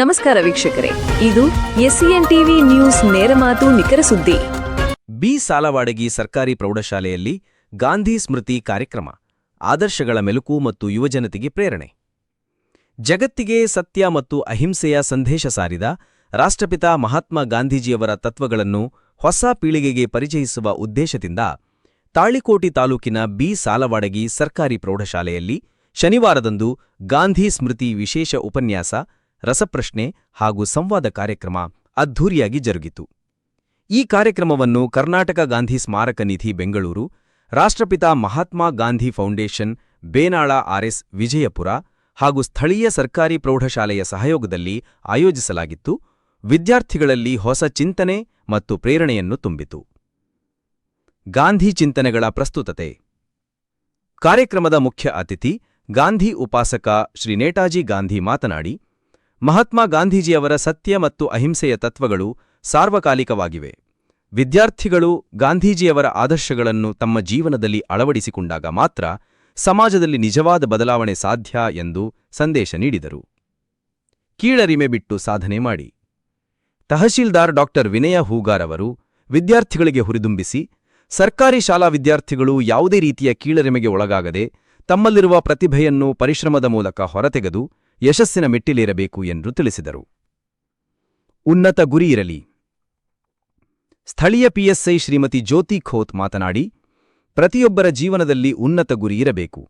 ನಮಸ್ಕಾರ ವೀಕ್ಷಕರೇ. ಇದು ಎಸ್ಸಿಎನ್ ಟಿವಿ ನ್ಯೂಸ್ ನೇರ ಮಾತು ನಿಖರ ಸುದ್ದಿ. ಬಿ ಸಾಲವಾಡಗಿ ಸರ್ಕಾರಿ ಪ್ರೌಢಶಾಲೆಯಲ್ಲಿ ಗಾಂಧಿ ಸ್ಮೃತಿ ಕಾರ್ಯಕ್ರಮ, ಆದರ್ಶಗಳ ಮೆಲುಕು ಮತ್ತು ಯುವಜನತೆಗೆ ಪ್ರೇರಣೆ. ಜಗತ್ತಿಗೆ ಸತ್ಯ ಮತ್ತು ಅಹಿಂಸೆಯ ಸಂದೇಶ ಸಾರಿದ ರಾಷ್ಟ್ರಪಿತ ಮಹಾತ್ಮ ಗಾಂಧೀಜಿಯವರ ತತ್ವಗಳನ್ನು ಹೊಸ ಪೀಳಿಗೆಗೆ ಪರಿಚಯಿಸುವ ಉದ್ದೇಶದಿಂದ ತಾಳಿಕೋಟಿ ತಾಲೂಕಿನ ಬಿ ಸಾಲವಾಡಗಿ ಸರ್ಕಾರಿ ಪ್ರೌಢಶಾಲೆಯಲ್ಲಿ ಶನಿವಾರದಂದು ಗಾಂಧಿ ಸ್ಮೃತಿ ವಿಶೇಷ ಉಪನ್ಯಾಸ ರಸಪ್ರಶ್ನೆ ಹಾಗೂ ಸಂವಾದ ಕಾರ್ಯಕ್ರಮ ಅದ್ಧೂರಿಯಾಗಿ ಜರುಗಿತು. ಈ ಕಾರ್ಯಕ್ರಮವನ್ನು ಕರ್ನಾಟಕ ಗಾಂಧಿ ಸ್ಮಾರಕ ನಿಧಿ ಬೆಂಗಳೂರು, ರಾಷ್ಟ್ರಪಿತ Mahatma Gandhi foundation Benal R S Vijayapura ಹಾಗೂ ಸ್ಥಳೀಯ ಸರ್ಕಾರಿ ಪ್ರೌಢಶಾಲೆಯ ಸಹಯೋಗದಲ್ಲಿ ಆಯೋಜಿಸಲಾಗಿತ್ತು. ವಿದ್ಯಾರ್ಥಿಗಳಲ್ಲಿ ಹೊಸ ಚಿಂತನೆ ಮತ್ತು ಪ್ರೇರಣೆಯನ್ನು ತುಂಬಿತು. ಗಾಂಧಿ ಚಿಂತನೆಗಳ ಪ್ರಸ್ತುತತೆ. ಕಾರ್ಯಕ್ರಮದ ಮುಖ್ಯ ಅತಿಥಿ ಗಾಂಧಿ ಉಪಾಸಕ ಶ್ರೀ ನೇಟಾಜಿ ಗಾಂಧಿ ಮಾತನಾಡಿ ಮಹಾತ್ಮ ಗಾಂಧೀಜಿಯವರ ಸತ್ಯ ಮತ್ತು ಅಹಿಂಸೆಯ ತತ್ವಗಳು ಸಾರ್ವಕಾಲಿಕವಾಗಿವೆ. ವಿದ್ಯಾರ್ಥಿಗಳು ಗಾಂಧೀಜಿಯವರ ಆದರ್ಶಗಳನ್ನು ತಮ್ಮ ಜೀವನದಲ್ಲಿ ಅಳವಡಿಸಿಕೊಂಡಾಗ ಮಾತ್ರ ಸಮಾಜದಲ್ಲಿ ನಿಜವಾದ ಬದಲಾವಣೆ ಸಾಧ್ಯ ಎಂದು ಸಂದೇಶ ನೀಡಿದರು. ಕೀಳರಿಮೆ ಬಿಟ್ಟು ಸಾಧನೆ ಮಾಡಿ. ತಹಶೀಲ್ದಾರ್ ಡಾ. ವಿನಯ ಹೂಗಾರವರು ವಿದ್ಯಾರ್ಥಿಗಳಿಗೆ ಹುರಿದುಂಬಿಸಿ, ಸರ್ಕಾರಿ ಶಾಲಾ ವಿದ್ಯಾರ್ಥಿಗಳು ಯಾವುದೇ ರೀತಿಯ ಕೀಳರಿಮೆಗೆ ಒಳಗಾಗದೆ ತಮ್ಮಲ್ಲಿರುವ ಪ್ರತಿಭೆಯನ್ನು ಪರಿಶ್ರಮದ ಮೂಲಕ ಹೊರತೆಗೆದು ಯಶಸ್ಸಿನ ಮೆಟ್ಟಿಲೇರಬೇಕು ಎಂದು ತಿಳಿಸಿದರು. ಉನ್ನತ ಗುರಿ ಇರಲಿ. ಸ್ಥಳೀಯ ಪಿಎಸ್ಐ ಶ್ರೀಮತಿ ಜ್ಯೋತಿ ಖೋತ್ ಮಾತನಾಡಿ, ಪ್ರತಿಯೊಬ್ಬರ ಜೀವನದಲ್ಲಿ ಉನ್ನತ ಗುರಿ ಇರಬೇಕು.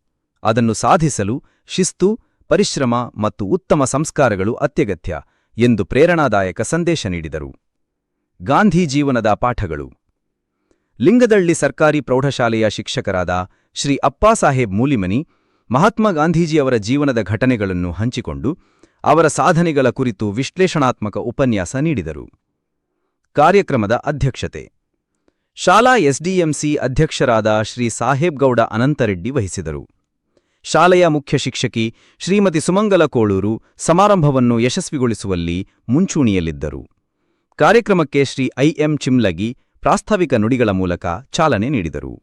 ಅದನ್ನು ಸಾಧಿಸಲು ಶಿಸ್ತು, ಪರಿಶ್ರಮ ಮತ್ತು ಉತ್ತಮ ಸಂಸ್ಕಾರಗಳು ಅತ್ಯಗತ್ಯ ಎಂದು ಪ್ರೇರಣಾದಾಯಕ ಸಂದೇಶ ನೀಡಿದರು. ಗಾಂಧಿ ಜೀವನದ ಪಾಠಗಳು. ಲಿಂಗದಳ್ಳಿ ಸರ್ಕಾರಿ ಪ್ರೌಢಶಾಲೆಯ ಶಿಕ್ಷಕರಾದ ಶ್ರೀ ಅಪ್ಪಾಸಾಹೇಬ್ ಮೂಲಿಮನಿ ಮಹಾತ್ಮ ಗಾಂಧೀಜಿಯವರ ಜೀವನದ ಘಟನೆಗಳನ್ನು ಹಂಚಿಕೊಂಡು ಅವರ ಸಾಧನೆಗಳ ಕುರಿತು ವಿಶ್ಲೇಷಣಾತ್ಮಕ ಉಪನ್ಯಾಸ ನೀಡಿದರು. ಕಾರ್ಯಕ್ರಮದ ಅಧ್ಯಕ್ಷತೆ. ಶಾಲಾ ಎಸ್ಡಿಎಂಸಿ ಅಧ್ಯಕ್ಷರಾದ ಶ್ರೀ ಸಾಹೇಬ್ಗೌಡ ಅನಂತರೆಡ್ಡಿ ವಹಿಸಿದರು. ಶಾಲೆಯ ಮುಖ್ಯ ಶಿಕ್ಷಕಿ ಶ್ರೀಮತಿ ಸುಮಂಗಲ ಕೋಳೂರು ಸಮಾರಂಭವನ್ನು ಯಶಸ್ವಿಗೊಳಿಸುವಲ್ಲಿ ಮುಂಚೂಣಿಯಲ್ಲಿದ್ದರು. ಕಾರ್ಯಕ್ರಮಕ್ಕೆ ಶ್ರೀ ಐಎಂ ಚಿಮ್ಲಗಿ ಪ್ರಾಸ್ತಾವಿಕ ನುಡಿಗಳ ಮೂಲಕ ಚಾಲನೆ ನೀಡಿದರು.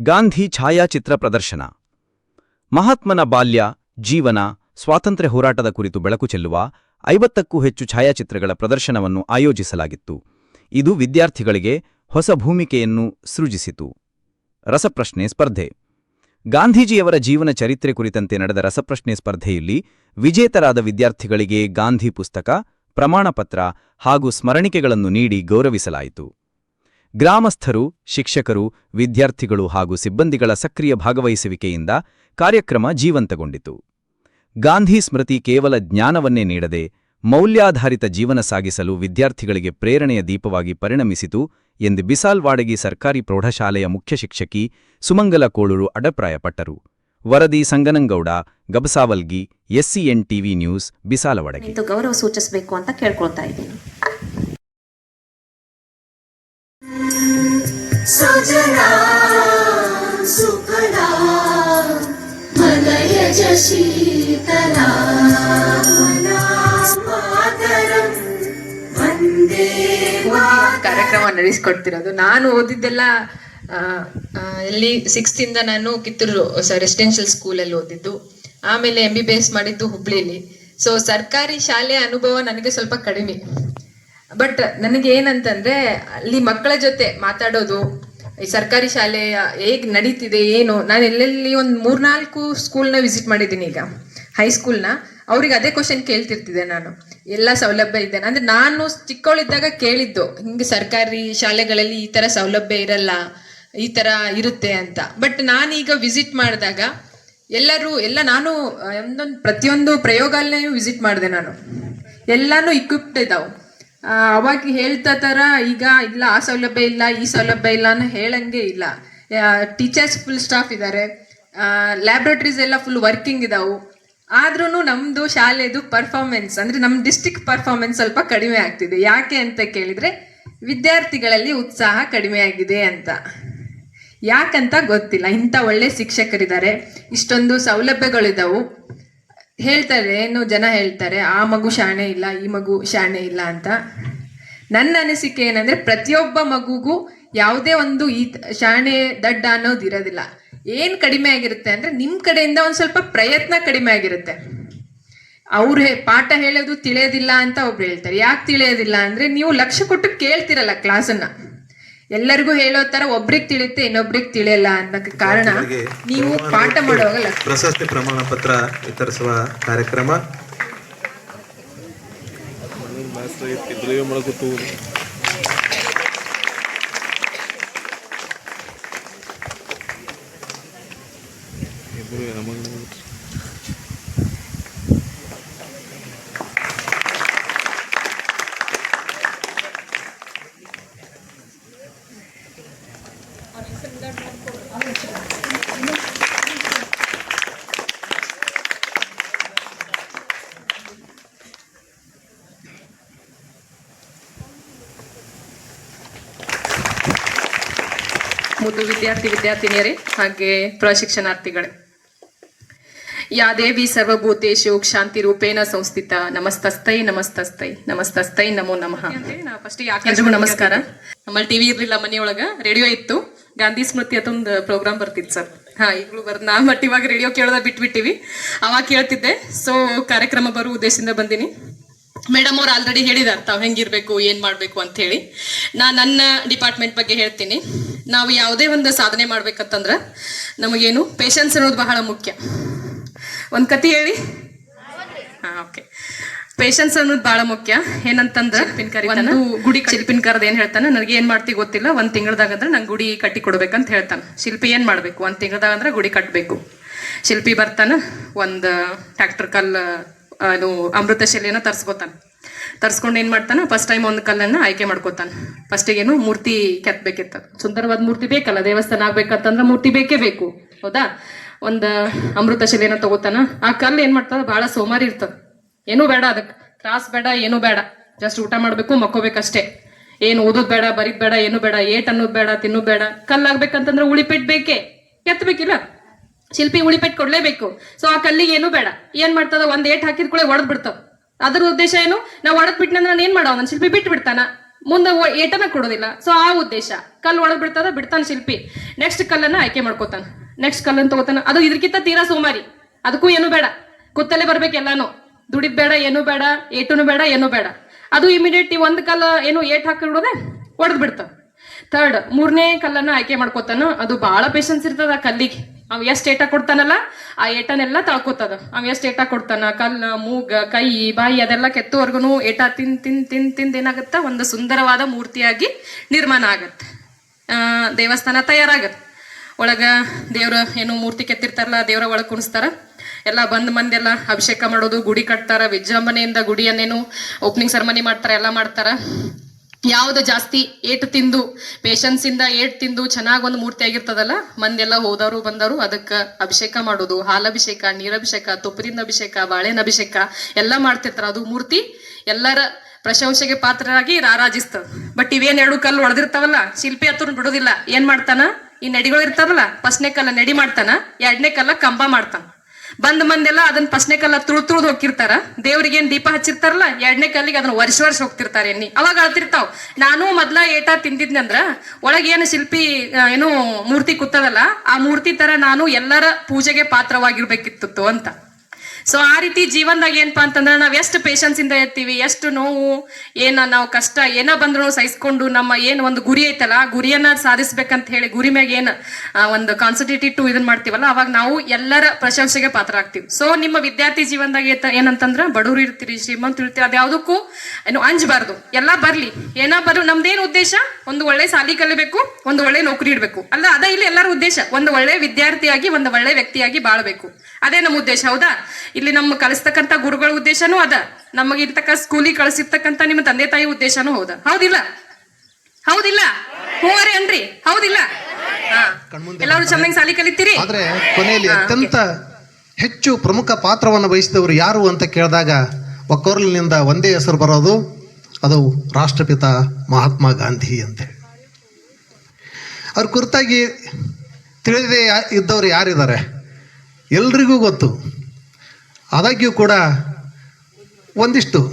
ಗಾಂಧಿ ಛಾಯಾಚಿತ್ರ ಪ್ರದರ್ಶನ. ಮಹಾತ್ಮನ ಬಾಲ್ಯ, ಜೀವನ, ಸ್ವಾತಂತ್ರ್ಯ ಹೋರಾಟದ ಕುರಿತು ಬೆಳಕು ಚೆಲ್ಲುವ ಐವತ್ತಕ್ಕೂ ಹೆಚ್ಚು ಛಾಯಾಚಿತ್ರಗಳ ಪ್ರದರ್ಶನವನ್ನು ಆಯೋಜಿಸಲಾಗಿತ್ತು. ಇದು ವಿದ್ಯಾರ್ಥಿಗಳಿಗೆ ಹೊಸ ಭೂಮಿಕೆಯನ್ನು ಸೃಜಿಸಿತು. ರಸಪ್ರಶ್ನೆ ಸ್ಪರ್ಧೆ. ಗಾಂಧೀಜಿಯವರ ಜೀವನ ಚರಿತ್ರೆ ಕುರಿತಂತೆ ನಡೆದ ರಸಪ್ರಶ್ನೆ ಸ್ಪರ್ಧೆಯಲ್ಲಿ ವಿಜೇತರಾದ ವಿದ್ಯಾರ್ಥಿಗಳಿಗೆ ಗಾಂಧಿ ಪುಸ್ತಕ, ಪ್ರಮಾಣಪತ್ರ ಹಾಗೂ ಸ್ಮರಣಿಕೆಗಳನ್ನು ನೀಡಿ ಗೌರವಿಸಲಾಯಿತು. ಗ್ರಾಮಸ್ಥರು, ಶಿಕ್ಷಕರು, ವಿದ್ಯಾರ್ಥಿಗಳು ಹಾಗೂ ಸಿಬ್ಬಂದಿಗಳ ಸಕ್ರಿಯ ಭಾಗವಹಿಸುವಿಕೆಯಿಂದ ಕಾರ್ಯಕ್ರಮ ಜೀವಂತಗೊಂಡಿತು. ಗಾಂಧಿ ಸ್ಮೃತಿ ಕೇವಲ ಜ್ಞಾನವನ್ನೇ ನೀಡದೆ ಮೌಲ್ಯಾಧಾರಿತ ಜೀವನ ಸಾಗಿಸಲು ವಿದ್ಯಾರ್ಥಿಗಳಿಗೆ ಪ್ರೇರಣೆಯ ದೀಪವಾಗಿ ಪರಿಣಮಿಸಿತು ಎಂದು ಬಿಸಾಲ್ವಾಡಗಿ ಸರ್ಕಾರಿ ಪ್ರೌಢಶಾಲೆಯ ಮುಖ್ಯ ಶಿಕ್ಷಕಿ ಸುಮಂಗಲ ಕೋಳೂರು ಅಡಪ್ರಾಯಪಟ್ಟರು. ವರದಿ ಸಂಗನಂಗೌಡ, ಗಬಸಾವಲ್ಗಿ ಎಸ್ಸಿಎನ್ ಟಿವಿ ನ್ಯೂಸ್, ಬಿಸಾಲವಾಡಗಿ. ಗೌರವ ಸೂಚಿಸಬೇಕು ಅಂತ ಕೇಳ್ಕೊಳ್ತಾ ಇದ್ದೀನಿ. सुजना सुफला मलयज शीतला मातरं वन्दे मातरम् ಕಾರ್ಯಕ್ರಮ ನಡೆಸ್ಕೊಡ್ತಿರೋದು ನಾನು ಓದಿದ್ದೆಲ್ಲ ಆ, ಆ, ಎಲ್ಲಿ ಸಿಕ್ಸ್ತಿಂದ ನಾನು ಕಿತ್ತೂರು ರೆಸಿಡೆನ್ಷಿಯಲ್ ಸ್ಕೂಲಲ್ಲಿ ಓದಿದ್ದು ಆಮೇಲೆ ಎಂ ಬಿ ಬಿ ಎಸ್ ಮಾಡಿದ್ದು ಹುಬ್ಳಿಲಿ ಸೊ ಸರ್ಕಾರಿ ಶಾಲೆ ಅನುಭವ ನನಗೆ ಸ್ವಲ್ಪ ಕಡಿಮೆ ಬಟ್ ನನಗೆ ಏನಂತಂದ್ರೆ, ಅಲ್ಲಿ ಮಕ್ಕಳ ಜೊತೆ ಮಾತಾಡೋದು, ಈ ಸರ್ಕಾರಿ ಶಾಲೆ ಹೇಗ್ ನಡೀತಿದೆ, ಏನು? ನಾನು ಎಲ್ಲೆಲ್ಲಿ ಒಂದು ಮೂರ್ನಾಲ್ಕು ಸ್ಕೂಲ್ನ ವಿಸಿಟ್ ಮಾಡಿದ್ದೀನಿ ಈಗ. ಹೈಸ್ಕೂಲ್ನ ಅವ್ರಿಗೆ ಅದೇ ಕ್ವಶನ್ ಕೇಳ್ತಿರ್ತಿದ್ದೆ ನಾನು. ಎಲ್ಲ ಸೌಲಭ್ಯ ಇದೆ. ಅಂದ್ರೆ ನಾನು ಚಿಕ್ಕವಳಿದ್ದಾಗ ಕೇಳಿದ್ದು, ಹಿಂಗೆ ಸರ್ಕಾರಿ ಶಾಲೆಗಳಲ್ಲಿ ಈ ತರ ಸೌಲಭ್ಯ ಇರಲ್ಲ, ಈ ತರ ಇರುತ್ತೆ ಅಂತ. ಬಟ್ ನಾನೀಗ ವಿಸಿಟ್ ಮಾಡಿದಾಗ, ಎಲ್ಲರೂ, ಎಲ್ಲ ನಾನು ಒಂದೊಂದು ಪ್ರತಿಯೊಂದು ಪ್ರಯೋಗಾಲಯ ವಿಸಿಟ್ ಮಾಡಿದೆ ನಾನು. ಎಲ್ಲಾನು ಇಕ್ವಿಪ್ಡ್ ಇದಾವೆ. ಅವಾಗ ಹೇಳ್ತಾ ಥರ ಈಗ ಇಲ್ಲ, ಆ ಸೌಲಭ್ಯ ಇಲ್ಲ, ಈ ಸೌಲಭ್ಯ ಇಲ್ಲ ಅನ್ನೋ ಹೇಳಂಗೆ ಇಲ್ಲ. ಟೀಚರ್ಸ್ ಫುಲ್ ಸ್ಟಾಫ್ ಇದ್ದಾರೆ ಲ್ಯಾಬ್ರೇಟರೀಸ್ ಎಲ್ಲ ಫುಲ್ ವರ್ಕಿಂಗ್ ಇದಾವು. ಆದ್ರೂ ನಮ್ದು ಶಾಲೆದು ಪರ್ಫಾರ್ಮೆನ್ಸ್ ಅಂದ್ರೆ ನಮ್ಮ ಡಿಸ್ಟಿಕ್ ಪರ್ಫಾರ್ಮೆನ್ಸ್ ಸ್ವಲ್ಪ ಕಡಿಮೆ ಆಗ್ತಿದೆ. ಯಾಕೆ ಅಂತ ಕೇಳಿದ್ರೆ, ವಿದ್ಯಾರ್ಥಿಗಳಲ್ಲಿ ಉತ್ಸಾಹ ಕಡಿಮೆ ಆಗಿದೆ ಅಂತ. ಯಾಕಂತ ಗೊತ್ತಿಲ್ಲ. ಇಂಥ ಒಳ್ಳೆ ಶಿಕ್ಷಕರಿದ್ದಾರೆ ಇಷ್ಟೊಂದು ಸೌಲಭ್ಯಗಳಿದಾವು. ಹೇಳ್ತಾರೆ ಏನು ಜನ ಹೇಳ್ತಾರೆ, ಆ ಮಗು ಶಾಣೆ ಇಲ್ಲ, ಈ ಮಗು ಶಾಣೆ ಇಲ್ಲ ಅಂತ. ನನ್ನ ಅನಿಸಿಕೆ ಏನಂದ್ರೆ, ಪ್ರತಿಯೊಬ್ಬ ಮಗುಗೂ ಯಾವುದೇ ಒಂದು ಈ ಶಾಣೆ ದಡ್ಡ ಅನ್ನೋದು ಇರೋದಿಲ್ಲ. ಏನ್ ಕಡಿಮೆ ಆಗಿರುತ್ತೆ ಅಂದ್ರೆ, ನಿಮ್ ಕಡೆಯಿಂದ ಒಂದ್ ಸ್ವಲ್ಪ ಪ್ರಯತ್ನ ಕಡಿಮೆ ಆಗಿರುತ್ತೆ. ಅವ್ರು ಪಾಠ ಹೇಳೋದು ತಿಳಿಯೋದಿಲ್ಲ ಅಂತ ಒಬ್ರು ಹೇಳ್ತಾರೆ. ಯಾಕೆ ತಿಳಿಯೋದಿಲ್ಲ ಅಂದ್ರೆ, ನೀವು ಲಕ್ಷ್ಯ ಕೊಟ್ಟು ಕೇಳ್ತಿರಲ್ಲ ಕ್ಲಾಸನ್ನ ಎಲ್ಲರಿಗೂ ಹೇಳೋ ತರ ಒಬ್ರಿಗೆ ತಿಳಿಯುತ್ತೆ ಇನ್ನೊಬ್ರಿಗೆ ತಿಳಿಯಲ್ಲ ಅನ್ನೋಕೆ ಕಾರಣ ನೀವು ಪಾಠ ಮಾಡುವಾಗ ಲಕ್ಷ್ಯ ಪ್ರಶಸ್ತಿ ಪ್ರಮಾಣ ಪತ್ರ ವಿತರಿಸುವ ಕಾರ್ಯಕ್ರಮ. ಮುದ್ದು ವಿದ್ಯಾರ್ಥಿ ವಿದ್ಯಾರ್ಥಿನಿಯರೇ ಹಾಗೆ ಪ್ರಶಿಕ್ಷಣಾರ್ಥಿಗಳೇ. ಯಾ ದೇವಿ ಸರ್ವಭೂತೇಶು ಶಾಂತಿ ರೂಪೇಣ ಸಂಸ್ಥಿತ ನಮಸ್ತಸ್ತೈ ನಮಸ್ತಸ್ತೈ ನಮಸ್ತಸ್ತೈ ನಮೋ ನಮಃ. ಫಸ್ಟ್ ಎಲ್ರಿಗೂ ನಮಸ್ಕಾರ. ನಮ್ಮಲ್ಲಿ ಟಿವಿ ಇರ್ಲಿಲ್ಲ ಮನೆಯೊಳಗ ರೇಡಿಯೋ ಇತ್ತು. ಗಾಂಧಿ ಸ್ಮೃತಿ ಅದೊಂದು ಪ್ರೋಗ್ರಾಮ್ ಬರ್ತಿತ್ತು ಸರ್. ಹಾ ಈಗಲೂ ಬರ್ ನಾ ಮಟ್ಟಿವಾಗ ಇವಾಗ ರೇಡಿಯೋ ಕೇಳೋದ ಬಿಟ್ಬಿಟ್ಟಿವಿ. ಅವಾಗ ಕೇಳ್ತಿದ್ದೆ. ಸೊ ಕಾರ್ಯಕ್ರಮ ಬರೋ ಉದ್ದೇಶದಿಂದ ಬಂದಿನಿ. ಮೇಡಮ್ ಅವ್ರು ಆಲ್ರೆಡಿ ಹೇಳಿದಾರೆ ತಾವು ಹೆಂಗಿರ್ಬೇಕು ಏನ್ ಮಾಡ್ಬೇಕು ಅಂತ ಹೇಳಿ. ನಾ ನನ್ನ ಡಿಪಾರ್ಟ್ಮೆಂಟ್ ಬಗ್ಗೆ ಹೇಳ್ತೀನಿ. ನಾವು ಯಾವುದೇ ಒಂದು ಸಾಧನೆ ಮಾಡ್ಬೇಕಂತಂದ್ರ ನಮಗೇನು ಪೇಷನ್ಸ್ ಅನ್ನೋದು ಬಹಳ ಮುಖ್ಯ. ಒಂದ್ ಕತಿ ಹೇಳಿ? ಹಾ ಓಕೆ ಪೇಷನ್ಸ್ ಅನ್ನೋದು ಬಹಳ ಮುಖ್ಯ. ಏನಂತಂದ್ರೆ ಒಂದು ಗುಡಿ ಶಿಲ್ಪಿನ ಕರ್ದ ಏನ್ ಹೇಳ್ತಾನೆ? ನನಗೆ ಏನ್ ಮಾಡ್ತಿ ಗೊತ್ತಿಲ್ಲ. ಒಂದ್ ತಿಂಗಳದಾಗ ಅಂದ್ರೆ ನಂಗೆ ಗುಡಿ ಕಟ್ಟಿ ಕೊಡ್ಬೇಕಂತ ಹೇಳ್ತಾನೆ. ಶಿಲ್ಪಿ ಏನ್ ಮಾಡ್ಬೇಕು? ಒಂದ್ ತಿಂಗಳದಾಗ ಅಂದ್ರೆ ಗುಡಿ ಕಟ್ಟಬೇಕು ಶಿಲ್ಪಿ ಬರ್ತಾನ ಒಂದ್ ಟ್ರ್ಯಾಕ್ಟರ್ ಕಲ್ ಅದು ಅಮೃತ ಶಿಲೆನ ತರ್ಸ್ಕೊತಾನ. ತರ್ಸ್ಕೊಂಡು ಏನು ಮಾಡ್ತಾನೆ? ಫಸ್ಟ್ ಟೈಮ್ ಒಂದು ಕಲ್ಲನ್ನು ಆಯ್ಕೆ ಮಾಡ್ಕೋತಾನೆ. ಫಸ್ಟಿಗೆ ಏನು ಮೂರ್ತಿ ಕೆತ್ತಬೇಕಿತ್ತ ಸುಂದರವಾದ ಮೂರ್ತಿ ಬೇಕಲ್ಲ? ದೇವಸ್ಥಾನ ಆಗ್ಬೇಕಂತಂದ್ರೆ ಮೂರ್ತಿ ಬೇಕೇ ಬೇಕು. ಹೌದಾ? ಒಂದು ಅಮೃತ ಶಿಲೆನ ತಗೋತಾನ. ಆ ಕಲ್ಲು ಏನು ಮಾಡ್ತದೆ? ಭಾಳ ಸೋಮಾರಿ ಇರ್ತದೆ. ಏನೂ ಬೇಡ ಅದಕ್ಕೆ ಕ್ರಾಸ್ ಬೇಡ, ಏನೂ ಬೇಡ. ಜಸ್ಟ್ ಊಟ ಮಾಡಬೇಕು, ಮಕ್ಕೋಬೇಕಷ್ಟೇ. ಏನು ಓದೋದು ಬೇಡ, ಬರೀದ್ ಬೇಡ, ಏನು ಬೇಡ, ಏಟ್ ಅನ್ನೋದು ಬೇಡ, ತಿನ್ನೋದು ಬೇಡ. ಕಲ್ಲಾಗ್ಬೇಕಂತಂದ್ರೆ ಉಳಿಪೆಟ್ ಬೇಕೇ. ಕೆತ್ತಬೇಕಿಲ್ಲ ಶಿಲ್ಪಿ ಉಳಿಪೆಟ್ ಕೊಡ್ಲೇಬೇಕು. ಸೊ ಆ ಕಲ್ಲಿಗೆ ಏನು ಬೇಡ. ಏನ್ ಮಾಡ್ತದ? ಒಂದ್ ಏಟ್ ಹಾಕಿದ ಕೂಡ ಒಡದ್ ಬಿಡ್ತಾವ. ಅದ್ರ ಉದ್ದೇಶ ಏನು? ನಾವು ಒಡದ್ ಬಿಟ್ನಂದ್ರೆ ನಾನು ಏನ್ ಮಾಡೋ? ನನ್ ಶಿಲ್ಪಿ ಬಿಟ್ಟು ಬಿಡ್ತಾನ. ಮುಂದೆ ಏಟನ ಕೊಡೋದಿಲ್ಲ. ಸೊ ಆ ಉದ್ದೇಶ. ಕಲ್ಲು ಒಳಗ್ ಬಿಡ್ತದ, ಬಿಡ್ತಾನ ಶಿಲ್ಪಿ. ನೆಕ್ಸ್ಟ್ ಕಲ್ಲನ್ನ ಆಯ್ಕೆ ಮಾಡ್ಕೋತಾನ. ನೆಕ್ಸ್ಟ್ ಕಲ್ಲನ್ನ ತಗೋತಾನ. ಅದು ಇದಕ್ಕಿಂತ ತೀರಾ ಸೋಮಾರಿ. ಅದಕ್ಕೂ ಏನು ಬೇಡ. ಕುತ್ತಲೇ ಬರ್ಬೇಕು ಎಲ್ಲಾನು. ದುಡಿದ್ ಬೇಡ, ಏನು ಬೇಡ, ಏಟುನು ಬೇಡ, ಏನು ಬೇಡ. ಅದು ಇಮಿಡಿಯೇಟ್ ಒಂದ್ ಕಲ್ಲ ಏನು ಏಟ್ ಹಾಕಿಡೋದೆ ಒಡೆದ್ ಬಿಡ್ತಾವ. ಥರ್ಡ್ ಮೂರನೇ ಕಲ್ಲನ್ನ ಆಯ್ಕೆ ಮಾಡ್ಕೋತಾನ. ಅದು ಬಹಳ ಪೇಷನ್ಸ್ ಇರ್ತದ ಆ ಕಲ್ಲಿಗೆ. ಅವ್ ಎಷ್ಟ್ ಏಟ ಕೊಡ್ತಾನಲ್ಲ, ಆ ಏಟನೆಲ್ಲ ತಾಳ್ಕೋತದ. ಅವ್ ಎಷ್ಟ್ ಏಟ ಕೊಡ್ತಾನ, ಕಲ್ಲ, ಮೂಗ, ಕೈ, ಬಾಯಿ ಅದೆಲ್ಲ ಕೆತ್ತುವರ್ಗುನು ಏಟ ತಿನ್ ತಿನ್ ತಿನ್ ತಿನ್ ಏನಾಗತ್ತ? ಒಂದು ಸುಂದರವಾದ ಮೂರ್ತಿಯಾಗಿ ನಿರ್ಮಾಣ ಆಗತ್ತೆ. ಆ, ದೇವಸ್ಥಾನ ತಯಾರಾಗತ್ತೆ. ಒಳಗ ದೇವ್ರ ಏನು ಮೂರ್ತಿ ಕೆತ್ತಿರ್ತಾರಲ್ಲ, ದೇವ್ರ ಒಳಗ್ ಕುಣಿಸ್ತಾರ. ಎಲ್ಲ ಬಂದ್ ಮಂದೆಲ್ಲ ಅಭಿಷೇಕ ಮಾಡೋದು, ಗುಡಿ ಕಟ್ತಾರ, ವಿಜೃಂಭಣೆಯಿಂದ ಗುಡಿಯನ್ನೇನು ಓಪನಿಂಗ್ ಸೆರೆಮನಿ ಮಾಡ್ತಾರ, ಎಲ್ಲ ಮಾಡ್ತಾರ. ಯಾವ್ದು ಜಾಸ್ತಿ ಏಟು ತಿಂದು ಪೇಷನ್ಸ್ ಇಂದ ಏಟ್ ತಿಂದು ಚೆನ್ನಾಗ್ ಒಂದು ಮೂರ್ತಿ ಆಗಿರ್ತದಲ್ಲ, ಮಂದೆಲ್ಲ ಹೋದವರು ಬಂದವರು ಅದಕ್ಕ ಅಭಿಷೇಕ ಮಾಡೋದು. ಹಾಲಭಿಷೇಕ, ನೀರಭಿಷೇಕ, ತುಪ್ಪದಿಂದ ಅಭಿಷೇಕ ಬಾಳೆನ ಅಭಿಷೇಕ ಎಲ್ಲ ಮಾಡ್ತಿರ್ತಾರ. ಅದು ಮೂರ್ತಿ ಎಲ್ಲರ ಪ್ರಶಂಸೆಗೆ ಪಾತ್ರರಾಗಿ ರಾರಾಜಿಸ್ತದ ಬಟ್ ಇವೇನ್ ಎರಡು ಕಲ್ಲು ಹೊಡೆದಿರ್ತಾವಲ್ಲ ಶಿಲ್ಪಿ ಹತ್ರ ಬಿಡೋದಿಲ್ಲ. ಏನ್ ಮಾಡ್ತಾನ? ಈ ನಡಿಗಳು ಇರ್ತಾರಲ್ಲ ಫಸ್ಟ್ನೇ ಕಲ್ಲ ನಡಿ ಮಾಡ್ತಾನ, ಎರಡನೇ ಕಲ್ಲ ಕಂಬ ಮಾಡ್ತಾನ. ಬಂದ್ ಮಂದೆಲ್ಲ ಅದನ್ನ ಫಸ್ಟ್ನೇ ಕಲ್ಲ ತುಳು ತುಳ್ದು ಹೋಗಿರ್ತಾರ ದೇವ್ರಿಗೆ ಏನ್ ದೀಪ ಹಚ್ಚಿರ್ತಾರಲ್ಲ, ಎರಡನೇ ಕಲ್ಲಿಗೆ ಅದನ್ನ ವರ್ಷ ವರ್ಷ ಹೋಗ್ತಿರ್ತಾರ ಎಣ್ಣಿ. ಅವಾಗ ಅಳ್ತಿರ್ತಾವ್. ನಾನು ಮೊದ್ಲ ಏಟ ತಿಂದಿದ್ನಂದ್ರ ಒಳಗೆ ಏನು ಶಿಲ್ಪಿ ಏನು ಮೂರ್ತಿ ಕೂತದಲ್ಲ, ಆ ಮೂರ್ತಿ ತರ ನಾನು ಎಲ್ಲರ ಪೂಜೆಗೆ ಪಾತ್ರವಾಗಿರ್ಬೇಕಿತ್ತು ಅಂತ. ಸೊ ಆ ರೀತಿ ಜೀವನದಾಗ ಏನಪ್ಪಾ ಅಂತಂದ್ರೆ ನಾವ್ ಎಷ್ಟು ಪೇಷನ್ಸ್ ಇಂದ ಇರ್ತೀವಿ ಎಷ್ಟು ನೋವು, ಏನ ನಾವು ಕಷ್ಟ, ಏನ ಬಂದ್ರು ಸಹಿಸ್ಕೊಂಡು ನಮ್ಮ ಏನ್ ಒಂದು ಗುರಿ ಐತಲ್ಲ, ಆ ಗುರಿಯನ್ನ ಸಾಧಿಸ್ಬೇಕಂತ ಹೇಳಿ ಗುರಿ ಮ್ಯಾಗ ಏನ್ ಒಂದು ಕಾನ್ಸಂಟ್ರೇಟಿವ್ ಟು ಇದನ್ ಮಾಡ್ತೀವಲ್ಲ, ಅವಾಗ ನಾವು ಎಲ್ಲರ ಪ್ರಶಂಸೆಗೆ ಪಾತ್ರ ಆಗ್ತೀವಿ. ಸೊ ನಿಮ್ಮ ವಿದ್ಯಾರ್ಥಿ ಜೀವನದಾಗ ಏನಂತಂದ್ರ ಬಡವರು ಇರ್ತೀರಿ ಶ್ರೀಮಂತ ಇರ್ತೀರಿ ಅದ್ಯಾವುದಕ್ಕೂ ಏನು ಅಂಜಬಾರ್ದು. ಎಲ್ಲ ಬರ್ಲಿ. ಏನ ಬರ್ಲಿ, ನಮ್ದೇನ್ ಉದ್ದೇಶ? ಒಂದು ಒಳ್ಳೆ ಸಾಲಿ ಕಲಿಬೇಕು, ಒಂದು ಒಳ್ಳೆ ನೌಕರಿ ಇಡಬೇಕು. ಅಲ್ಲ, ಅದ ಇಲ್ಲಿ ಎಲ್ಲರ ಉದ್ದೇಶ. ಒಂದು ಒಳ್ಳೆ ವಿದ್ಯಾರ್ಥಿಯಾಗಿ, ಒಂದು ಒಳ್ಳೆ ವ್ಯಕ್ತಿಯಾಗಿ ಬಾಳ್ಬೇಕು. ಅದೇ ನಮ್ಮ ಉದ್ದೇಶ, ಹೌದಾ? ಇಲ್ಲಿ ನಮ್ಮ ಕಲಿಸ್ತಕ್ಕಂಥ ಗುರುಗಳ ಉದ್ದೇಶನೂ ಅದ. ನಮಗೆ ಇರ್ತಕ್ಕ ಸ್ಕೂಲಿಗೆ ಕಳಿಸಿರ್ತಕ್ಕಂಥ ನಿಮ್ಮ ತಂದೆ ತಾಯಿ ಉದ್ದೇಶನೂ ಹೌದ. ಹೌದಿಲ್ಲ? ಹೌದಿಲ್ಲ? ಹೂವರಿ ಅನ್ರಿ? ಹೌದಿಲ್ಲ? ಎಲ್ಲಾರು ಚೆನ್ನಾಗಿ ಸಾಲಿ ಕಲಿತೀರಿ? ಆದ್ರೆ ಕೊನೆಯಲ್ಲಿ ಅತ್ಯಂತ ಹೆಚ್ಚು ಪ್ರಮುಖ ಪಾತ್ರವನ್ನು ವಹಿಸಿದವರು ಯಾರು ಅಂತ ಕೇಳಿದಾಗ ಒಕ್ಕೋರ್ಲಿನಿಂದ ಒಂದೇ ಹೆಸರು ಬರೋದು ಅದು ರಾಷ್ಟ್ರಪಿತ ಮಹಾತ್ಮ ಗಾಂಧಿ ಅಂತೇಳಿ ಅವ್ರ ಕುರಿತಾಗಿ ತಿಳಿದೇ ಯಾರು ಇದ್ದವರು ಯಾರಿದ್ದಾರೆ? ಎಲ್ರಿಗೂ ಗೊತ್ತು. ಆದಾಗ್ಯೂ ಕೂಡ ಒಂದಿಷ್ಟು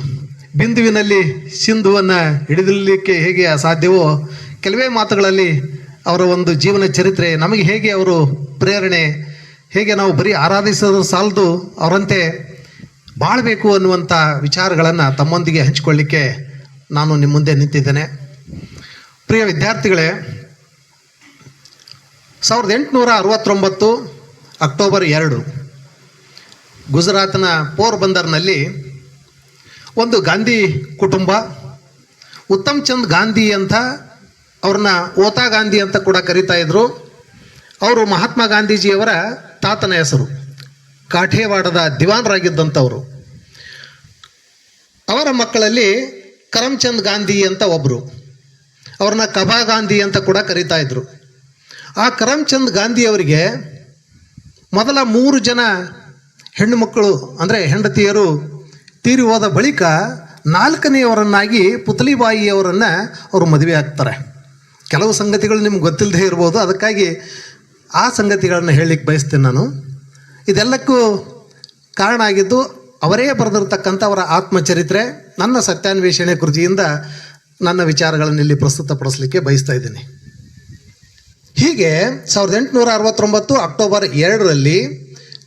ಬಿಂದುವಿನಲ್ಲಿ ಸಿಂಧುವನ್ನು ಹಿಡಿದಿಡಲಿಕ್ಕೆ ಹೇಗೆ ಅಸಾಧ್ಯವೋ ಕೆಲವೇ ಮಾತುಗಳಲ್ಲಿ ಅವರ ಒಂದು ಜೀವನ ಚರಿತ್ರೆ, ನಮಗೆ ಹೇಗೆ ಅವರು ಪ್ರೇರಣೆ, ಹೇಗೆ ನಾವು ಬರೀ ಆರಾಧಿಸೋದು ಸಾಲದು ಅವರಂತೆ ಬಾಳಬೇಕು ಅನ್ನುವಂಥ ವಿಚಾರಗಳನ್ನು ತಮ್ಮೊಂದಿಗೆ ಹಂಚಿಕೊಳ್ಳಿಕ್ಕೆ ನಾನು ನಿಮ್ಮ ಮುಂದೆ ನಿಂತಿದ್ದೇನೆ. ಪ್ರಿಯ ವಿದ್ಯಾರ್ಥಿಗಳೇ, ಸಾವಿರದ ಎಂಟುನೂರ ಅರವತ್ತೊಂಬತ್ತು ಅಕ್ಟೋಬರ್ ಎರಡು ಗುಜರಾತ್ನ ಪೋರ್ಬಂದರ್ನಲ್ಲಿ ಒಂದು ಗಾಂಧಿ ಕುಟುಂಬ, ಉತ್ತಮ್ ಚಂದ್ ಗಾಂಧಿ ಅಂತ ಅವ್ರನ್ನ ಓತಾ ಗಾಂಧಿ ಅಂತ ಕೂಡ ಕರಿತಾ ಇದ್ರು. ಅವರು ಮಹಾತ್ಮ ಗಾಂಧೀಜಿಯವರ ತಾತನ ಹೆಸರು, ಕಾಠೇವಾಡದ ದಿವಾನರಾಗಿದ್ದಂಥವರು. ಅವರ ಮಕ್ಕಳಲ್ಲಿ ಕರಮ್ಚಂದ್ ಗಾಂಧಿ ಅಂತ ಒಬ್ಬರು ಅವ್ರನ್ನ ಕಬಾ ಗಾಂಧಿ ಅಂತ ಕೂಡ ಕರಿತಾ ಇದ್ರು. ಆ ಕರಮ್ಚಂದ್ ಗಾಂಧಿಯವರಿಗೆ ಮೊದಲ ಮೂರು ಜನ ಹೆಣ್ಣು ಮಕ್ಕಳು ಅಂದರೆ ಹೆಂಡತಿಯರು ತೀರಿ ಹೋದ ಬಳಿಕ ನಾಲ್ಕನೆಯವರನ್ನಾಗಿ ಪುತಲಿಬಾಯಿಯವರನ್ನು ಅವರು ಮದುವೆ ಆಗ್ತಾರೆ. ಕೆಲವು ಸಂಗತಿಗಳು ನಿಮ್ಗೆ ಗೊತ್ತಿಲ್ಲದೆ ಇರ್ಬೋದು. ಅದಕ್ಕಾಗಿ ಆ ಸಂಗತಿಗಳನ್ನು ಹೇಳಲಿಕ್ಕೆ ಬಯಸ್ತೇನೆ ನಾನು. ಇದೆಲ್ಲಕ್ಕೂ ಕಾರಣ ಆಗಿದ್ದು ಅವರೇ ಬರೆದಿರ್ತಕ್ಕಂಥ ಅವರ ಆತ್ಮಚರಿತ್ರೆ, ನನ್ನ ಸತ್ಯಾನ್ವೇಷಣೆ ಕೃತಿಯಿಂದ ನನ್ನ ವಿಚಾರಗಳನ್ನು ಇಲ್ಲಿ ಪ್ರಸ್ತುತಪಡಿಸಲಿಕ್ಕೆ ಬಯಸ್ತಾ ಇದ್ದೀನಿ. ಹೀಗೆ ಸಾವಿರದ ಎಂಟುನೂರ ಅರವತ್ತೊಂಬತ್ತು ಅಕ್ಟೋಬರ್ ಎರಡರಲ್ಲಿ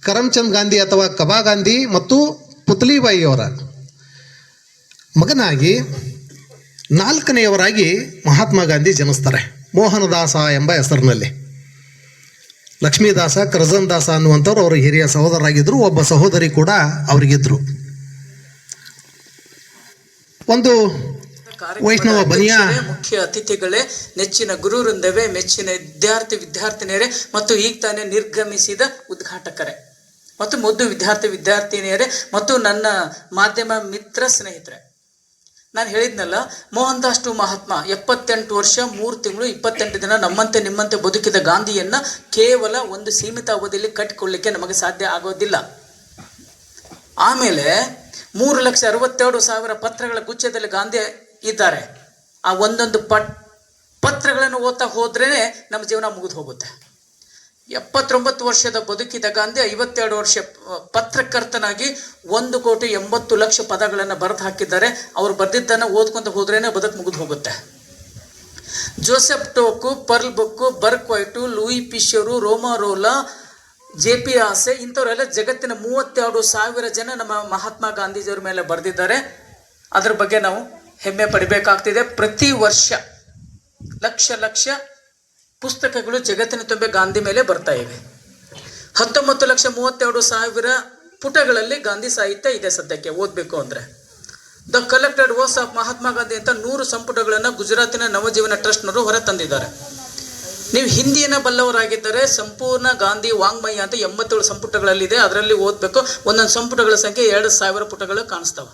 ಕರಮ್ಚಂದ್ ಗಾಂಧಿ ಅಥವಾ ಕಬಾ ಗಾಂಧಿ ಮತ್ತು ಪುತ್ಲಿಬಾಯಿಯವರ ಮಗನಾಗಿ ನಾಲ್ಕನೆಯವರಾಗಿ ಮಹಾತ್ಮ ಗಾಂಧಿ ಜನಿಸ್ತಾರೆ. ಮೋಹನದಾಸ ಎಂಬ ಹೆಸರಿನಲ್ಲಿ. ಲಕ್ಷ್ಮೀದಾಸ ಕರ್ಜನ್ ದಾಸ ಅನ್ನುವಂಥವ್ರು ಅವರ ಹಿರಿಯ ಸಹೋದರರಾಗಿದ್ದರು ಒಬ್ಬ ಸಹೋದರಿ ಕೂಡ ಅವರಿಗಿದ್ದರು ಒಂದು ವೈಷ್ಣವ ಬನಿಯ ಮುಖ್ಯ ಅತಿಥಿಗಳೇ ನೆಚ್ಚಿನ ಗುರುವೃಂದವೇ ಮೆಚ್ಚಿನ ವಿದ್ಯಾರ್ಥಿ ವಿದ್ಯಾರ್ಥಿನಿಯರೇ ಮತ್ತು ಈಗ ತಾನೇ ನಿರ್ಗಮಿಸಿದ ಉದ್ಘಾಟಕರೇ. ಮತ್ತು ಮುದ್ದು ವಿದ್ಯಾರ್ಥಿ ವಿದ್ಯಾರ್ಥಿನಿಯರೇ ಮತ್ತು ನನ್ನ ಮಾಧ್ಯಮ ಮಿತ್ರ ಸ್ನೇಹಿತರೆ, ನಾನು ಹೇಳಿದ್ನಲ್ಲ ಮೋಹನ್ ದಾಸ್ ಟು ಮಹಾತ್ಮ ಎಪ್ಪತ್ತೆಂಟು ವರ್ಷ, ಮೂರು ತಿಂಗಳು, ಇಪ್ಪತ್ತೆಂಟು ದಿನ ನಮ್ಮಂತೆ ನಿಮ್ಮಂತೆ ಬದುಕಿದ ಗಾಂಧಿಯನ್ನ ಕೇವಲ ಒಂದು ಸೀಮಿತ ಅವಧಿಯಲ್ಲಿ ಕಟ್ಟಿಕೊಳ್ಳಿಕ್ಕೆ ನಮಗೆ ಸಾಧ್ಯ ಆಗೋದಿಲ್ಲ. ಆಮೇಲೆ ಮೂರು ಲಕ್ಷ ಅರವತ್ತೆರಡು ಸಾವಿರ ಪತ್ರಗಳ ಗುಚ್ಛದಲ್ಲಿ ಗಾಂಧಿ ಇದ್ದಾರೆ. ಆ ಒಂದೊಂದು ಪಟ್, ಪತ್ರಗಳನ್ನು ಓದ್ತಾ ಹೋದ್ರೇ ನಮ್ಮ ಜೀವನ ಮುಗಿದು ಹೋಗುತ್ತೆ. ಎಪ್ಪತ್ತೊಂಬತ್ತು ವರ್ಷದ ಬದುಕಿದ ಗಾಂಧಿ ಐವತ್ತೆರಡು ವರ್ಷ ಪತ್ರಕರ್ತನಾಗಿ ಒಂದು ಕೋಟಿ ಎಂಬತ್ತು ಲಕ್ಷ ಪದಗಳನ್ನು ಬರೆದು ಹಾಕಿದ್ದಾರೆ. ಅವರು ಬರೆದಿದ್ದನ್ನು ಓದ್ಕೊಂತ ಹೋದ್ರೇನೆ ಬದುಕು ಮುಗಿದು ಹೋಗುತ್ತೆ. Joseph Doke, Pearl Buck, Bourke White, Louis Fischer Romain Rolland J P ಆಸೆ ಇಂಥವರೆಲ್ಲ ಜಗತ್ತಿನ ಮೂವತ್ತೆರಡು ಸಾವಿರ ಜನ ನಮ್ಮ ಮಹಾತ್ಮ ಗಾಂಧೀಜಿಯವ್ರ ಮೇಲೆ ಬರೆದಿದ್ದಾರೆ. ಅದ್ರ ಬಗ್ಗೆ ನಾವು ಹೆಮ್ಮೆ ಪಡಿಬೇಕಾಗ್ತಿದೆ. ಪ್ರತಿ ವರ್ಷ ಲಕ್ಷ ಲಕ್ಷ ಪುಸ್ತಕಗಳು ಜಗತ್ತಿನ ತುಂಬೆ ಗಾಂಧಿ ಮೇಲೆ ಬರ್ತಾ ಇವೆ. ಹತ್ತೊಂಬತ್ತು ಲಕ್ಷ ಮೂವತ್ತೆರಡು ಸಾವಿರ ಪುಟಗಳಲ್ಲಿ ಗಾಂಧಿ ಸಾಹಿತ್ಯ ಇದೆ ಸದ್ಯಕ್ಕೆ, ಓದಬೇಕು ಅಂದರೆ. The collected works of Mahatma Gandhi ಅಂತ ನೂರು ಸಂಪುಟಗಳನ್ನು ಗುಜರಾತಿನ ನವಜೀವನ ಟ್ರಸ್ಟ್ನವರು ಹೊರತಂದಿದ್ದಾರೆ ನೀವು ಹಿಂದಿಯನ್ನು ಬಲ್ಲವರಾಗಿದ್ದರೆ ಸಂಪೂರ್ಣ ಗಾಂಧಿ ವಾಂಗ್ಮಯ ಅಂತ ಎಂಬತ್ತೇಳು ಸಂಪುಟಗಳಲ್ಲಿದೆ, ಅದರಲ್ಲಿ ಓದಬೇಕು. ಒಂದೊಂದು ಸಂಪುಟಗಳ ಸಂಖ್ಯೆ ಎರಡು ಸಾವಿರ ಪುಟಗಳು ಕಾಣಿಸ್ತವೆ.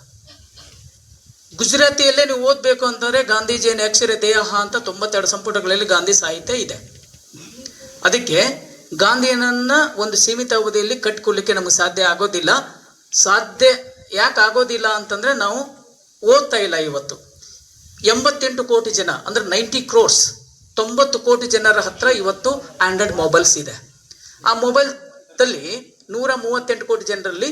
ಗುಜರಾತಿಯಲ್ಲೇ ನೀವು ಓದಬೇಕು ಅಂತಂದ್ರೆ ಗಾಂಧೀಜಿಯನ್ನು ಅಕ್ಷರ ದೇಹ ಅಂತ ತೊಂಬತ್ತೆರಡು ಸಂಪುಟಗಳಲ್ಲಿ ಗಾಂಧಿ ಸಾಹಿತ್ಯ ಇದೆ. ಅದಕ್ಕೆ ಗಾಂಧಿಯನನ್ನು ಒಂದು ಸೀಮಿತ ಅವಧಿಯಲ್ಲಿ ಕಟ್ಕೊಳ್ಳಿಕ್ಕೆ ನಮಗೆ ಸಾಧ್ಯ ಆಗೋದಿಲ್ಲ. ಸಾಧ್ಯ ಯಾಕೆ ಆಗೋದಿಲ್ಲ ಅಂತಂದ್ರೆ ನಾವು ಓದ್ತಾ ಇಲ್ಲ ಇವತ್ತು. ಎಂಬತ್ತೆಂಟು ಕೋಟಿ ಜನ, ಅಂದ್ರೆ ನೈಂಟಿ ಕ್ರೋರ್ಸ್, ತೊಂಬತ್ತು ಕೋಟಿ ಜನರ ಹತ್ರ ಇವತ್ತು ಆಂಡ್ರಾಯ್ಡ್ ಮೊಬೈಲ್ಸ್ ಇದೆ. ಆ ಮೊಬೈಲ್ದಲ್ಲಿ ನೂರ ಮೂವತ್ತೆಂಟು ಕೋಟಿ ಜನರಲ್ಲಿ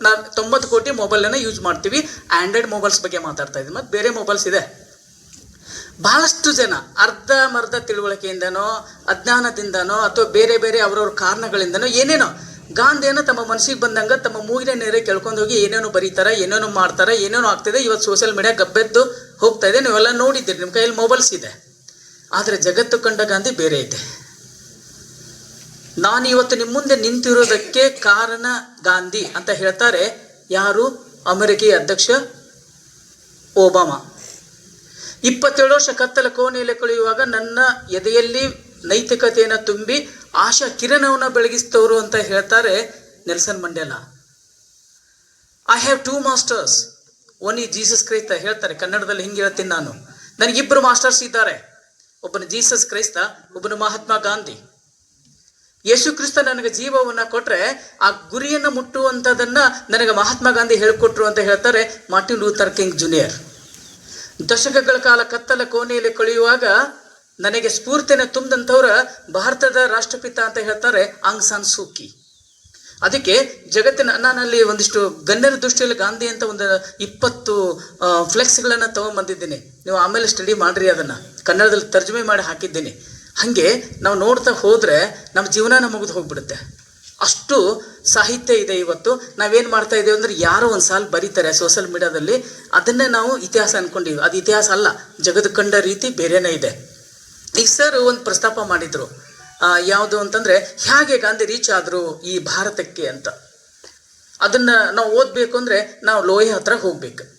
ನಾ ತೊಂಬತ್ತು ಕೋಟಿ ಮೊಬೈಲನ್ನು ಯೂಸ್ ಮಾಡ್ತೀವಿ. ಆ್ಯಂಡ್ರಾಯ್ಡ್ ಮೊಬೈಲ್ಸ್ ಬಗ್ಗೆ ಮಾತಾಡ್ತಾ ಇದ್ದೀವಿ ಮತ್ತು ಬೇರೆ ಮೊಬೈಲ್ಸ್ ಇದೆ. ಭಾಳಷ್ಟು ಜನ ಅರ್ಧ ಮರ್ಧ ತಿಳುವಳಿಕೆಯಿಂದನೋ, ಅಜ್ಞಾನದಿಂದನೋ, ಅಥವಾ ಬೇರೆ ಬೇರೆ ಅವರವ್ರ ಕಾರಣಗಳಿಂದನೋ, ಏನೇನೋ, ಗಾಂಧಿಯನ್ನು ತಮ್ಮ ಮನಸ್ಸಿಗೆ ಬಂದಂಗ ತಮ್ಮ ಮೂಗಿನ ನೇರೆ ಕೇಳ್ಕೊಂಡು ಹೋಗಿ ಏನೇನೋ ಬರೀತಾರೆ, ಏನೇನೋ ಮಾಡ್ತಾರೆ, ಏನೇನೋ ಆಗ್ತಿದೆ ಇವತ್ತು ಸೋಷಿಯಲ್ ಮೀಡಿಯಾ ಗಬ್ಬೆದ್ದು ಹೋಗ್ತಾ ಇದೆ. ನೀವೆಲ್ಲ ನೋಡಿದ್ದೀರಿ. ನಿಮ್ಮ ಕೈಯಲ್ಲಿ ಮೊಬೈಲ್ಸ್ ಇದೆ. ಆದರೆ ಜಗತ್ತು ಕಂಡ ಗಾಂಧಿ ಬೇರೆ ಇದೆ. ನಾನು ಇವತ್ತು ನಿಮ್ಮ ಮುಂದೆ ನಿಂತಿರೋದಕ್ಕೆ ಕಾರಣ ಗಾಂಧಿ ಅಂತ ಹೇಳ್ತಾರೆ. ಯಾರು? ಅಮೆರಿಕೆಯ ಅಧ್ಯಕ್ಷ ಒಬಾಮಾ. ಇಪ್ಪತ್ತೇಳು ವರ್ಷ ಕತ್ತಲ ಕೋಣೆಯಲ್ಲಿ ಕಳೆಯುವಾಗ ನನ್ನ ಎದೆಯಲ್ಲಿ ನೈತಿಕತೆಯನ್ನು ತುಂಬಿ ಆಶಾ ಕಿರಣವನ್ನು ಬೆಳಗಿಸ್ತವರು ಅಂತ ಹೇಳ್ತಾರೆ Nelson Mandela. I have two masters one ಈ ಜೀಸಸ್ ಕ್ರೈಸ್ತ ಹೇಳ್ತಾರೆ. ಕನ್ನಡದಲ್ಲಿ ಹಿಂಗೆ ಹೇಳ್ತೀನಿ ನಾನು. ನನಗಿಬ್ಬರು ಮಾಸ್ಟರ್ಸ್ ಇದ್ದಾರೆ. ಒಬ್ಬನು ಜೀಸಸ್ ಕ್ರೈಸ್ತ ಒಬ್ಬನು ಮಹಾತ್ಮ ಗಾಂಧಿ. ಯೇಸು ಕ್ರಿಸ್ತ ನನಗೆ ಜೀವವನ್ನ ಕೊಟ್ರೆ ಆ ಗುರಿಯನ್ನು ಮುಟ್ಟುವಂಥದ್ದನ್ನ ನನಗೆ ಮಹಾತ್ಮ ಗಾಂಧಿ ಹೇಳಿಕೊಟ್ರು ಅಂತ ಹೇಳ್ತಾರೆ ಮಾರ್ಟಿನ್ ಲೂಥರ್ ಕಿಂಗ್ ಜೂನಿಯರ್. ದಶಕಗಳ ಕಾಲ ಕತ್ತಲ ಕೋಣೆಯಲ್ಲಿ ಕಳೆಯುವಾಗ ನನಗೆ ಸ್ಫೂರ್ತಿನ ತುಂಬಿದಂಥವ್ರ ಭಾರತದ ರಾಷ್ಟ್ರಪಿತ ಅಂತ ಹೇಳ್ತಾರೆ ಆಂಗ್ ಸಾನ್ ಸೂಕಿ ಅದಕ್ಕೆ ಜಗತ್ತಿನ ನಾನಲ್ಲಿ ಒಂದಿಷ್ಟು ಗಣ್ಯರ ದೃಷ್ಟಿಯಲ್ಲಿ ಗಾಂಧಿ ಅಂತ ಒಂದು ಇಪ್ಪತ್ತು ಫ್ಲೆಕ್ಸ್ಗಳನ್ನು ತೊಗೊಂಬಂದಿದ್ದೀನಿ. ನೀವು ಆಮೇಲೆ ಸ್ಟಡಿ ಮಾಡ್ರಿ ಅದನ್ನು. ಕನ್ನಡದಲ್ಲಿ ತರ್ಜುಮೆ ಮಾಡಿ ಹಾಕಿದ್ದೀನಿ. ಹಾಗೆ ನಾವು ನೋಡ್ತಾ ಹೋದರೆ ನಮ್ಮ ಜೀವನ ಮುಗಿದು ಹೋಗ್ಬಿಡುತ್ತೆ. ಅಷ್ಟು ಸಾಹಿತ್ಯ ಇದೆ ಇವತ್ತು. ನಾವೇನು ಮಾಡ್ತಾ ಇದ್ದೇವೆ ಅಂದ್ರೆ ಯಾರೋ ಒಂದು ಸಾಲು ಬರೀತಾರೆ ಸೋಷಲ್ ಮೀಡಿಯಾದಲ್ಲಿ ಅದನ್ನೇ ನಾವು ಇತಿಹಾಸ ಅನ್ಕೊಂಡಿವಿ. ಅದು ಇತಿಹಾಸ ಅಲ್ಲ ಜಗದ ಕಂಡ ರೀತಿ ಬೇರೆನೇ ಇದೆ. ಈಗ ಸರ್ ಒಂದು ಪ್ರಸ್ತಾಪ ಮಾಡಿದ್ರು. ಯಾವುದು ಅಂತಂದ್ರೆ, ಹೇಗೆ ಗಾಂಧಿ ರೀಚ್ ಆದ್ರು ಈ ಭಾರತಕ್ಕೆ ಅಂತ. ಅದನ್ನ ನಾವು ಓದಬೇಕು ಅಂದ್ರೆ ನಾವು ಲೋಹೆ ಹತ್ರ ಹೋಗ್ಬೇಕು.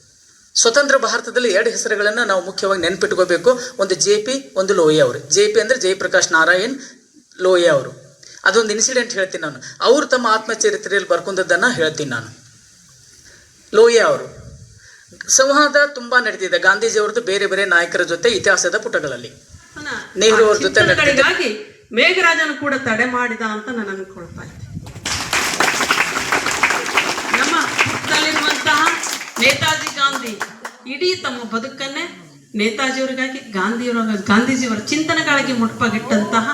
ಸ್ವತಂತ್ರ ಭಾರತದಲ್ಲಿ ಎರಡು ಹೆಸರುಗಳನ್ನು ನಾವು ಮುಖ್ಯವಾಗಿ ನೆನ್ಪಿಟ್ಕೋಬೇಕು. ಒಂದು ಜೆ ಪಿ ಒಂದು ಲೋಹೆ ಅವರು. ಜೆ ಪಿ ಅಂದರೆ ಜಯಪ್ರಕಾಶ್ ನಾರಾಯಣ್ ಲೋಹಿ ಅವರು. ಅದೊಂದು ಇನ್ಸಿಡೆಂಟ್ ಹೇಳ್ತೀನಿ ನಾನು. ಅವರು ತಮ್ಮ ಆತ್ಮಚರಿತ್ರೆಯಲ್ಲಿ ಬರ್ಕೊಂಡದ್ದನ್ನು ಹೇಳ್ತೀನಿ ನಾನು. ಲೋಹಿಯಾ ಅವರು. ಸಂವಾದ ತುಂಬಾ ನಡೆದಿದೆ ಗಾಂಧೀಜಿಯವ್ರದ್ದು ಬೇರೆ ಬೇರೆ ನಾಯಕರ ಜೊತೆ ಇತಿಹಾಸದ ಪುಟಗಳಲ್ಲಿ. ನೆಹರು ಅವ್ರ ಜೊತೆ ಮೇಘರಾಜನು ಕೂಡ ತಡೆ ಮಾಡಿದ ಅಂತ ನಾನು ಅನ್ಕೊಳ್ತಾ ನೇತಾಜಿ ಗಾಂಧಿ. ಇಡೀ ತಮ್ಮ ಬದುಕನ್ನೇ ನೇತಾಜಿಯವರಿಗಾಗಿ ಗಾಂಧಿಯವರ ಗಾಂಧೀಜಿಯವರ ಚಿಂತನೆಗಳಿಗೆ ಮುಡುಪಾಗಿಟ್ಟಂತಹ